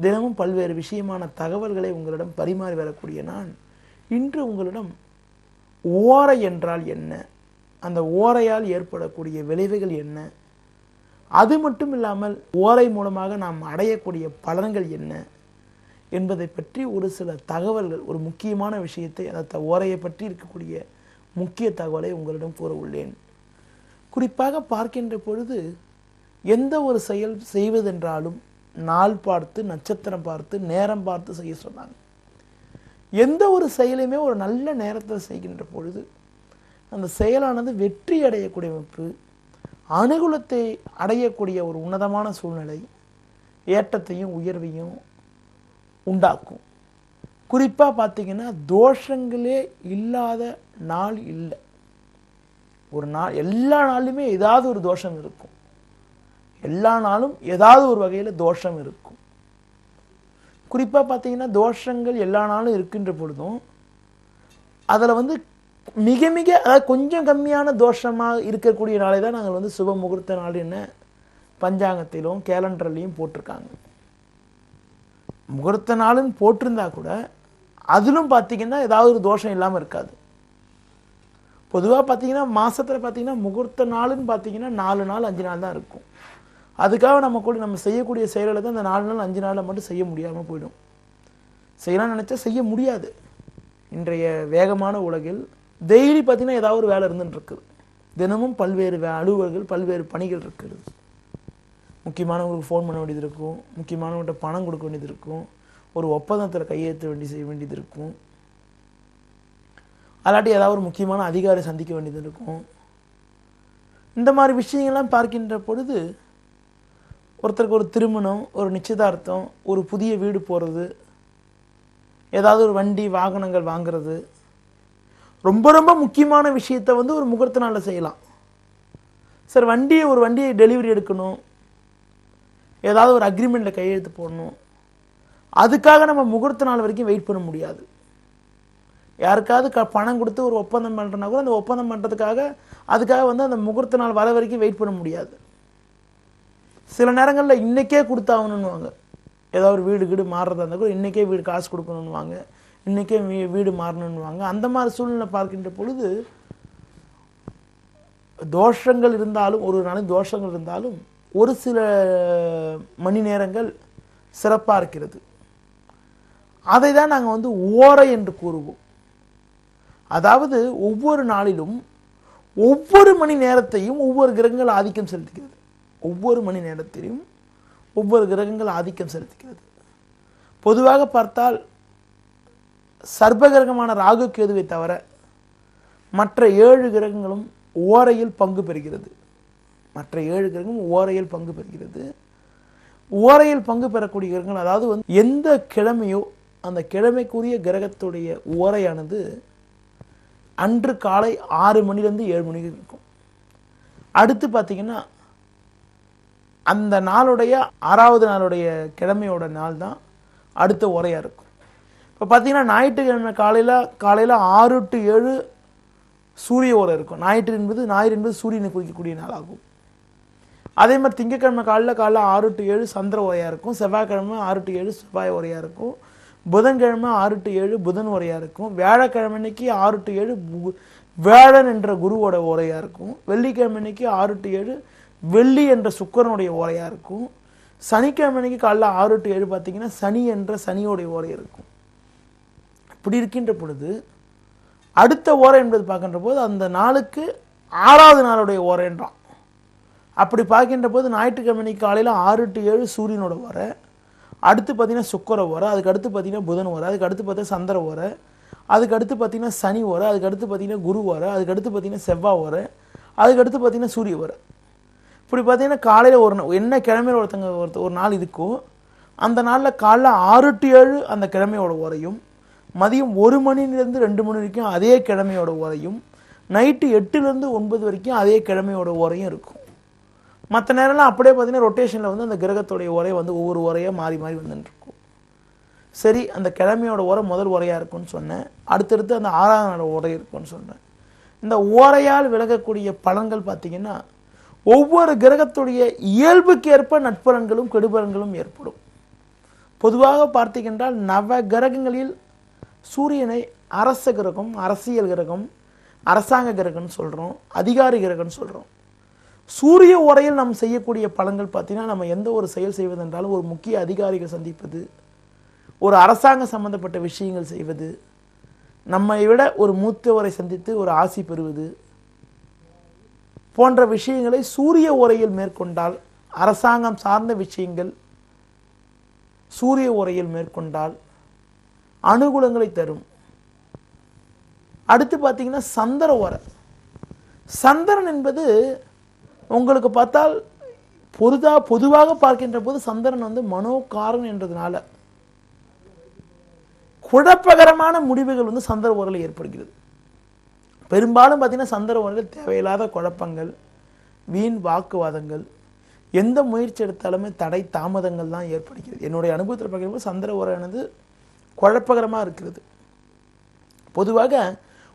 தினமும் பல்வேறு விஷயமான தகவல்களை உங்களிடம் பரிமாறி வரக்கூடிய நான் இன்று உங்களிடம் ஓரை என்றால் என்ன? அந்த ஓரையால் ஏற்படக்கூடிய விளைவுகள் என்ன? அது மட்டும் இல்லாமல் ஓரை மூலமாக நாம் அடையக்கூடிய பலன்கள் என்ன? என்பதை பற்றி ஒரு சில தகவல்கள் ஒரு முக்கியமான விஷயத்தை அந்த ஓரையை பற்றி இருக்கக்கூடிய முக்கிய தகவலை உங்களிடம் கூற உள்ளேன். குறிப்பாக பார்க்கின்ற பொழுது எந்த ஒரு செயல் செய்வதென்றாலும் நாள் பார்த்து நட்சத்திரம் பார்த்து நேரம் பார்த்து செய்ய சொன்னாங்க. எந்த ஒரு செயலையுமே ஒரு நல்ல நேரத்தில் செய்கின்ற பொழுது அந்த செயலானது வெற்றி அடையக்கூடிய அமைப்பு அனுகூலத்தை அடையக்கூடிய ஒரு உன்னதமான சூழ்நிலை ஏற்றத்தையும் உயர்வையும் உண்டாக்கும். குறிப்பாக பார்த்தீங்கன்னா தோஷங்களே இல்லாத நாள் இல்லை. ஒரு நாள் எல்லா நாளுமே ஏதாவது ஒரு தோஷம் இருக்கும். எல்லா நாளும் ஏதாவது ஒரு வகையில் தோஷம் இருக்கும். குறிப்பாக பார்த்தீங்கன்னா தோஷங்கள் எல்லா நாளும் இருக்கின்ற பொழுதும் அதில் வந்து மிக மிக அதாவது கொஞ்சம் கம்மியான தோஷமாக இருக்கக்கூடிய நாளை தான் நாங்கள் வந்து சுப முகூர்த்த நாள் என்ன பஞ்சாங்கத்திலும் கேலண்டர்லையும் போட்டிருக்காங்க. முகூர்த்த நாளுன்னு போட்டிருந்தா கூட அதிலும் பார்த்தீங்கன்னா ஏதாவது ஒரு தோஷம் இல்லாமல் இருக்காது. பொதுவாக பார்த்தீங்கன்னா மாதத்தில் பார்த்தீங்கன்னா முகூர்த்த நாளுன்னு பார்த்தீங்கன்னா நாலு நாள் அஞ்சு நாள் தான் இருக்கும். அதுக்காக நம்ம கூட நம்ம செய்யக்கூடிய செயல்களை தான் அந்த நாலு நாள் அஞ்சு நாளில் மட்டும் செய்ய முடியாமல் போயிடும். செய்யலாம்னு நினச்சா செய்ய முடியாது. இன்றைய வேகமான உலகில் டெய்லி பார்த்தீங்கன்னா ஏதாவது ஒரு வேலை இருந்துட்டு இருக்குது தினமும் பல்வேறு வே- அலுவல்கள் பல்வேறு பணிகள் இருக்கிறது முக்கியமானவங்களுக்கு ஃபோன் பண்ண வேண்டியது இருக்கும். முக்கியமானவங்கள்ட்ட பணம் கொடுக்க வேண்டியது இருக்கும். ஒரு ஒப்பந்தத்தில் கையெழுத்த வேண்டி செய்ய வேண்டியது இருக்கும். அல்லாட்டி ஏதாவது ஒரு முக்கியமான அதிகாரி சந்திக்க வேண்டியது இருக்கும். இந்த மாதிரி விஷயங்கள்லாம் பார்க்கின்ற பொழுது ஒருத்தருக்கு ஒரு திருமணம் ஒரு நிச்சயதார்த்தம் ஒரு புதிய வீடு போகிறது ஏதாவது ஒரு வண்டி வாகனங்கள் வாங்குறது ரொம்ப ரொம்ப முக்கியமான விஷயத்தை வந்து ஒரு முகூர்த்த நாளில் செய்யலாம். சார் வண்டியை ஒரு வண்டியை டெலிவரி எடுக்கணும். ஏதாவது ஒரு அக்ரிமெண்ட்டில் கையெழுத்து போடணும். அதுக்காக நம்ம முகூர்த்த நாள் வரைக்கும் வெயிட் பண்ண முடியாது. யாருக்காவது க பணம் கொடுத்து ஒரு ஒப்பந்தம் பண்ணுறனா கூட அந்த ஒப்பந்தம் பண்ணுறதுக்காக அதுக்காக வந்து அந்த முகூர்த்த நாள் வர வரைக்கும் வெயிட் பண்ண முடியாது. சில நேரங்களில் இன்றைக்கே கொடுத்தாகணுன்னுவாங்க ஏதாவது ஒரு வீடு கீடு மாறுறதா இருந்தால் கூட இன்றைக்கே வீடு காசு கொடுக்கணுன்னுவாங்க இன்றைக்கே வீ வீடு மாறணுன்னுவாங்க அந்த மாதிரி சூழ்நிலை பார்க்கின்ற பொழுது தோஷங்கள் இருந்தாலும் ஒரு நாளைக்கு தோஷங்கள் இருந்தாலும் ஒரு சில மணி நேரங்கள் சிறப்பாக இருக்கிறது. அதை தான் நாங்கள் வந்து ஓரை என்று கூறுவோம். அதாவது ஒவ்வொரு நாளிலும் ஒவ்வொரு மணி நேரத்தையும் ஒவ்வொரு கிரகங்கள் ஆதிக்கம் செலுத்துகிறது. ஒவ்வொரு மணி நேரத்திலும் ஒவ்வொரு கிரகங்கள் ஆதிக்கம் செலுத்துகிறது. பொதுவாக பார்த்தால் சர்ப்பகிரகமான ராகு கேதுவை தவிர மற்ற ஏழு கிரகங்களும் ஓரையில் பங்கு பெறுகிறது. மற்ற ஏழு கிரகமும் ஓரையில் பங்கு பெறுகிறது. ஓரையில் பங்கு பெறக்கூடிய கிரகங்கள் அதாவது வந்து எந்த கிழமையோ அந்த கிழமைக்குரிய கிரகத்துடைய ஓரையானது அன்று காலை ஆறு மணிலேருந்து ஏழு மணிக்கு இருக்கும். அடுத்து பார்த்திங்கன்னா அந்த நாளுடைய ஆறாவது நாளுடைய கிழமையோட நாள் தான் அடுத்த உரையாக இருக்கும். இப்போ பார்த்தீங்கன்னா ஞாயிற்றுக்கிழமை காலையில் காலையில் ஆறு டு ஏழு சூரிய உரை இருக்கும். ஞாயிற்று என்பது ஞாயிறு என்பது சூரியனை குறிக்கக்கூடிய நாளாகும். அதே மாதிரி திங்கட்கிழமை காலைல காலைல ஆறு டு ஏழு சந்திர உரையாக இருக்கும். செவ்வாய்க்கிழமை ஆறு டு ஏழு செவ்வாய் உரையாக இருக்கும். புதன்கிழமை ஆறு டு ஏழு புதன் உரையாக இருக்கும். வியாழக்கிழமை அன்னைக்கு ஆறு டு ஏழு வியாழன் வேழன் என்ற குருவோட உரையாக இருக்கும். வெள்ளிக்கிழமை அன்னைக்கு ஆறு டு ஏழு வெள்ளி என்ற சுக்கரனுடைய ஓரையாக இருக்கும். சனிக்கிழமை அன்னைக்கு காலைல ஆறு டு ஏழு பார்த்தீங்கன்னா சனி என்ற சனியோடைய ஓரை இருக்கும். இப்படி இருக்கின்ற பொழுது அடுத்த ஓரை என்பது பார்க்கின்ற போது அந்த நாளுக்கு ஆறாவது நாளுடைய ஓரைன்றான் அப்படி பார்க்கின்ற போது ஞாயிற்றுக்கிழமை காலையில் ஆறு டு ஏழு சூரியனோட ஓர அடுத்து பார்த்தீங்கன்னா சுக்கர ஓரை அதுக்கு அடுத்து பார்த்தீங்கன்னா புதன் ஓரை அதுக்கு அடுத்து பார்த்தா சந்திர ஓரை அதுக்கு அடுத்து பார்த்தீங்கன்னா சனி ஓரை அதுக்கு அடுத்து பார்த்தீங்கன்னா குரு ஓரை அதுக்கு அடுத்து பார்த்தீங்கன்னா செவ்வாய் ஓரை அதுக்கு அடுத்து பார்த்தீங்கன்னா சூரிய ஓரை. இப்படி பார்த்தீங்கன்னா காலையில் ஒரு என்ன கிழமையில் ஒருத்தங்க ஒருத்த ஒரு நாள் இருக்கோ அந்த நாளில் காலைல ஆறு டு ஏழு அந்த கிழமையோட உரையும் மதியம் ஒரு மணிலேருந்து ரெண்டு மணி வரைக்கும் அதே கிழமையோட உரையும் நைட்டு எட்டுலேருந்து ஒன்பது வரைக்கும் அதே கிழமையோட உரையும் இருக்கும். மற்ற நேரம்லாம் அப்படியே பார்த்தீங்கன்னா ரொட்டேஷனில் வந்து அந்த கிரகத்துடைய உரை வந்து ஒவ்வொரு உரையாக மாறி மாறி வந்துட்டு இருக்கும் சரி அந்த கிழமையோட உரை முதல் உரையாக இருக்கும்னு சொன்னேன். அடுத்தடுத்து அந்த ஆறாம் நாள் உரை இருக்கும்னு சொன்னேன். இந்த ஓரையால் விலகக்கூடிய பலன்கள் பார்த்தீங்கன்னா ஒவ்வொரு கிரகத்துடைய இயல்புக்கு ஏற்ப நட்பலன்களும் கெடுபலன்களும் ஏற்படும். பொதுவாக பார்த்தீங்கன்றால் நவ கிரகங்களில் சூரியனை அரச கிரகம் அரசியல் கிரகம் அரசாங்க கிரகம்னு சொல்கிறோம் அதிகாரி கிரகம்னு சொல்கிறோம் சூரிய உரையில் நாம் செய்யக்கூடிய பலன்கள் பார்த்தீங்கன்னா நம்ம எந்த ஒரு செயல் செய்வதென்றாலும் ஒரு முக்கிய அதிகாரிகள் சந்திப்பது ஒரு அரசாங்க சம்பந்தப்பட்ட விஷயங்கள் செய்வது நம்மை விட ஒரு மூத்தவரை சந்தித்து ஒரு ஆசி பெறுவது போன்ற விஷயங்களை சூரிய உரையில் மேற்கொண்டால் அரசாங்கம் சார்ந்த விஷயங்கள் சூரிய உரையில் மேற்கொண்டால் அனுகூலங்களை தரும். அடுத்து பார்த்தீங்கன்னா சந்திர உரை சந்திரன் என்பது உங்களுக்கு பார்த்தால் பொதுதா பொதுவாக பார்க்கின்ற போது சந்திரன் வந்து மனோகாரன் என்றதுனால குழப்பகரமான முடிவுகள் வந்து சந்திர உரையில் ஏற்படுகிறது. பெரும்பாலும் பார்த்தீங்கன்னா சந்தர்ப்பங்கள் தேவையில்லாத குழப்பங்கள் வீண் வாக்குவாதங்கள் எந்த முயற்சி எடுத்தாலுமே தடை தாமதங்கள் தான் ஏற்படுகிறது. என்னுடைய அனுபவத்தில் பார்க்கும்போது சந்திர உரையானது குழப்பகரமாக இருக்கிறது. பொதுவாக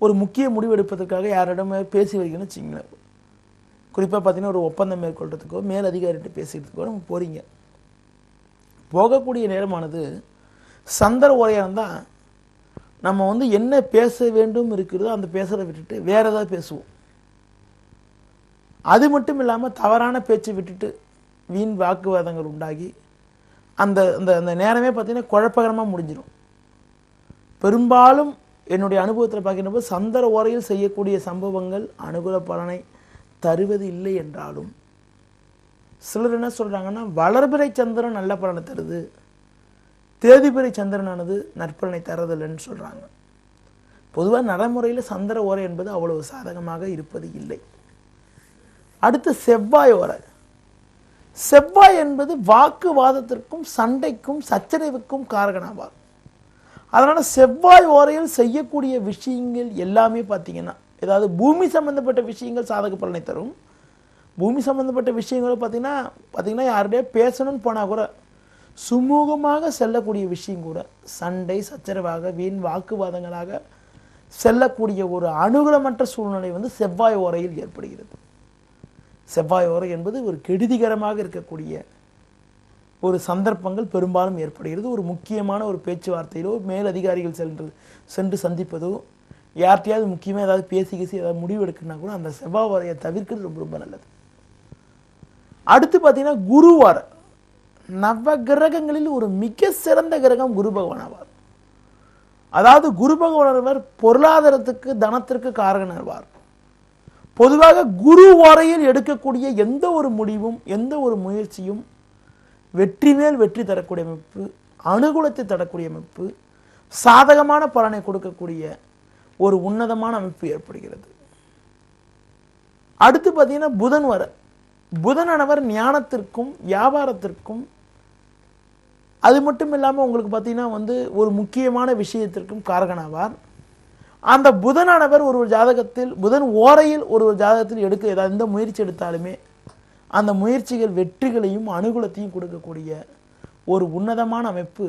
ஒரு முக்கிய முடிவு எடுப்பதற்காக யாரிடமே பேசி வைக்கணும்னு வச்சிங்களேன் குறிப்பாக பார்த்தீங்கன்னா ஒரு ஒப்பந்தம் மேற்கொள்றதுக்கோ மேல் அதிகாரிகிட்ட பேசிக்கிறதுக்கோ நம்ம போகிறீங்க போகக்கூடிய நேரமானது சந்திர உரையானது தான் நம்ம வந்து என்ன பேச வேண்டும் இருக்கிறதோ அந்த பேசுறதை விட்டுட்டு வேற ஏதாவது பேசுவோம். அது மட்டும் இல்லாமல் தவறான பேச்சை விட்டுட்டு வீண் வாக்குவாதங்கள் உண்டாகி அந்த அந்த அந்த நேரமே பார்த்திங்கன்னா குழப்பகரமாக முடிஞ்சிடும் பெரும்பாலும் என்னுடைய அனுபவத்தில் பார்க்கின்ற போது சந்திர உரையில் செய்யக்கூடிய சம்பவங்கள் அனுகூல பலனை தருவது இல்லை என்றாலும் சிலர் என்ன சொல்கிறாங்கன்னா வளர்பிறை சந்திரன் நல்ல பலனை தருது. தேதிபிறை சந்திரனானது நற்பலனை தரதில்லைன்னு சொல்கிறாங்க பொதுவாக நடைமுறையில் சந்திர ஓரை என்பது அவ்வளவு சாதகமாக இருப்பது இல்லை. அடுத்து செவ்வாய் ஓரை. செவ்வாய் என்பது வாக்குவாதத்திற்கும் சண்டைக்கும் சச்சரவுக்கும் காரகனாவார் அதனால் செவ்வாய் ஓரையில் செய்யக்கூடிய விஷயங்கள் எல்லாமே பார்த்தீங்கன்னா ஏதாவது பூமி சம்பந்தப்பட்ட விஷயங்கள் சாதக பலனை தரும். பூமி சம்பந்தப்பட்ட விஷயங்கள் பார்த்தீங்கன்னா பார்த்தீங்கன்னா யாருடைய பேசணும்னு போனால் கூட சுமூகமாக செல்லக்கூடிய விஷயம் கூட சண்டை சச்சரவாக வீண் வாக்குவாதங்களாக செல்லக்கூடிய ஒரு அனுகூலமற்ற சூழ்நிலை வந்து செவ்வாய் ஓரையில் ஏற்படுகிறது. செவ்வாய் ஓரை என்பது ஒரு கெடுதிகரமாக இருக்கக்கூடிய ஒரு சந்தர்ப்பங்கள் பெரும்பாலும் ஏற்படுகிறது. ஒரு முக்கியமான ஒரு பேச்சுவார்த்தையிலோ மேல் அதிகாரிகள் சென்று சென்று சந்திப்பதோ யார்கிட்டையாவது முக்கியமாக ஏதாவது பேசி கேசி ஏதாவது முடிவு எடுக்கணும்னா கூட அந்த செவ்வாய் ஓரையை தவிர்க்கிறது ரொம்ப ரொம்ப நல்லது. அடுத்து பார்த்தீங்கன்னா குருவாரம் நவ கிரகங்களில் ஒரு மிக சிறந்த கிரகம் குரு பகவான் ஆவார். அதாவது குரு பகவானவர் பொருளாதாரத்துக்கு தனத்திற்கு காரகனாவார் பொதுவாக குரு வரையில் எடுக்கக்கூடிய எந்த ஒரு முடிவும் எந்த ஒரு முயற்சியும் வெற்றி மேல் வெற்றி தரக்கூடிய அமைப்பு அனுகூலத்தை தரக்கூடிய அமைப்பு சாதகமான பலனை கொடுக்கக்கூடிய ஒரு உன்னதமான அமைப்பு ஏற்படுகிறது. அடுத்து பார்த்தீங்கன்னா புதன் வர புதனானவர் ஞானத்திற்கும் வியாபாரத்திற்கும் அது மட்டும் இல்லாமல் உங்களுக்கு பார்த்தீங்கன்னா வந்து ஒரு முக்கியமான விஷயத்திற்கும் காரகனாவார். அந்த புதனானவர் ஒரு ஒரு ஜாதகத்தில் புதன் ஓரையில் ஒரு ஒரு ஜாதகத்தில் எடுக்க ஏதாவது எந்த முயற்சி எடுத்தாலுமே அந்த முயற்சிகள் வெற்றிகளையும் அனுகூலத்தையும் கொடுக்கக்கூடிய ஒரு உன்னதமான அமைப்பு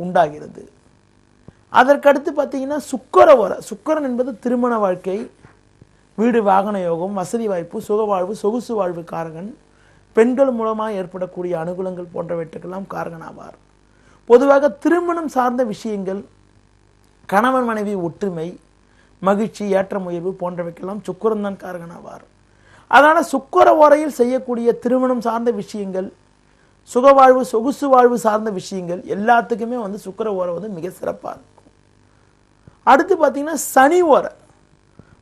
உண்டாகிறது. அதற்கடுத்து பார்த்தீங்கன்னா சுக்கர ஓர சுக்கரன் என்பது திருமண வாழ்க்கை வீடு வாகன யோகம் வசதி வாய்ப்பு சுகவாழ்வு சொகுசு வாழ்வு காரகன் பெண்கள் மூலமாக ஏற்படக்கூடிய அனுகூலங்கள் போன்றவற்றுக்கெல்லாம் காரகனாவார். பொதுவாக திருமணம் சார்ந்த விஷயங்கள் கணவன் மனைவி ஒற்றுமை மகிழ்ச்சி ஏற்ற உயர்வு போன்றவைக்கெல்லாம் சுக்கரன் தான் காரகனாவார். அதனால் சுக்கர ஓரையில் செய்யக்கூடிய திருமணம் சார்ந்த விஷயங்கள் சுகவாழ்வு சொகுசு வாழ்வு சார்ந்த விஷயங்கள் எல்லாத்துக்குமே வந்து சுக்கர ஓரை வந்து மிக சிறப்பாக இருக்கும். அடுத்து பார்த்தீங்கன்னா சனி உரை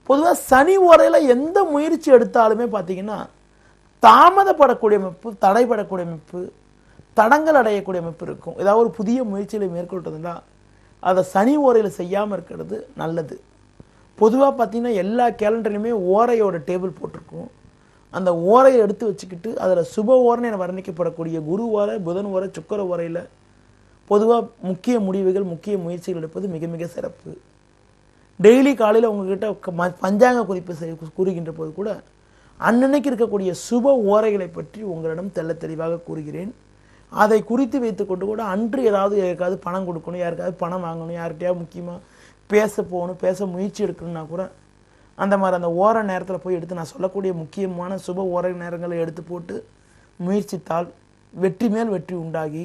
பொதுவாக சனி ஓரையில் எந்த முயற்சி எடுத்தாலுமே பார்த்தீங்கன்னா தாமதப்படக்கூடிய அமைப்பு தடைபடக்கூடிய அமைப்பு தடங்கள் அடையக்கூடிய அமைப்பு இருக்கும். ஏதாவது ஒரு புதிய முயற்சிகளை மேற்கொள்றதுனா அதை சனி ஓரையில் செய்யாமல் இருக்கிறது நல்லது. பொதுவாக பார்த்தீங்கன்னா எல்லா கேலண்டர்லையுமே ஓரையோட டேபிள் போட்டிருக்கும். அந்த ஓரையை எடுத்து வச்சுக்கிட்டு அதில் சுப ஓரனை என வர்ணிக்கப்படக்கூடிய குரு ஓரை புதன் ஓரை சுக்கர ஓரையில் பொதுவாக முக்கிய முடிவுகள் முக்கிய முயற்சிகள் எடுப்பது மிக மிக சிறப்பு. டெய்லி காலையில் உங்ககிட்ட ம- பஞ்சாங்க குறிப்பு செய் கூறுகின்ற போது கூட அன்னன்னைக்கு இருக்கக்கூடிய சுப ஓரைகளை பற்றி உங்களிடம் தெல்ல தெளிவாக கூறுகிறேன். அதை குறித்து வைத்துக்கொண்டு கூட அன்று ஏதாவது யாருக்காவது பணம் கொடுக்கணும் யாருக்காவது பணம் வாங்கணும் யார்கிட்டயாவது முக்கியமாக பேச போகணும் பேச முயற்சி எடுக்கணும்னா கூட அந்த மாதிரி அந்த ஓர நேரத்தில் போய் எடுத்து நான் சொல்லக்கூடிய முக்கியமான சுப ஓர நேரங்களை எடுத்து போட்டு முயற்சித்தால் வெற்றி மேல் வெற்றி உண்டாகி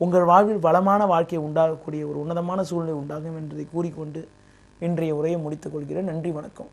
உங்கள் வாழ்வில் வளமான வாழ்க்கை உண்டாகக்கூடிய ஒரு உன்னதமான சூழ்நிலை உண்டாகும் என்பதை கூறிக்கொண்டு இன்றைய உரையை முடித்துக் கொள்கிறேன். நன்றி வணக்கம்.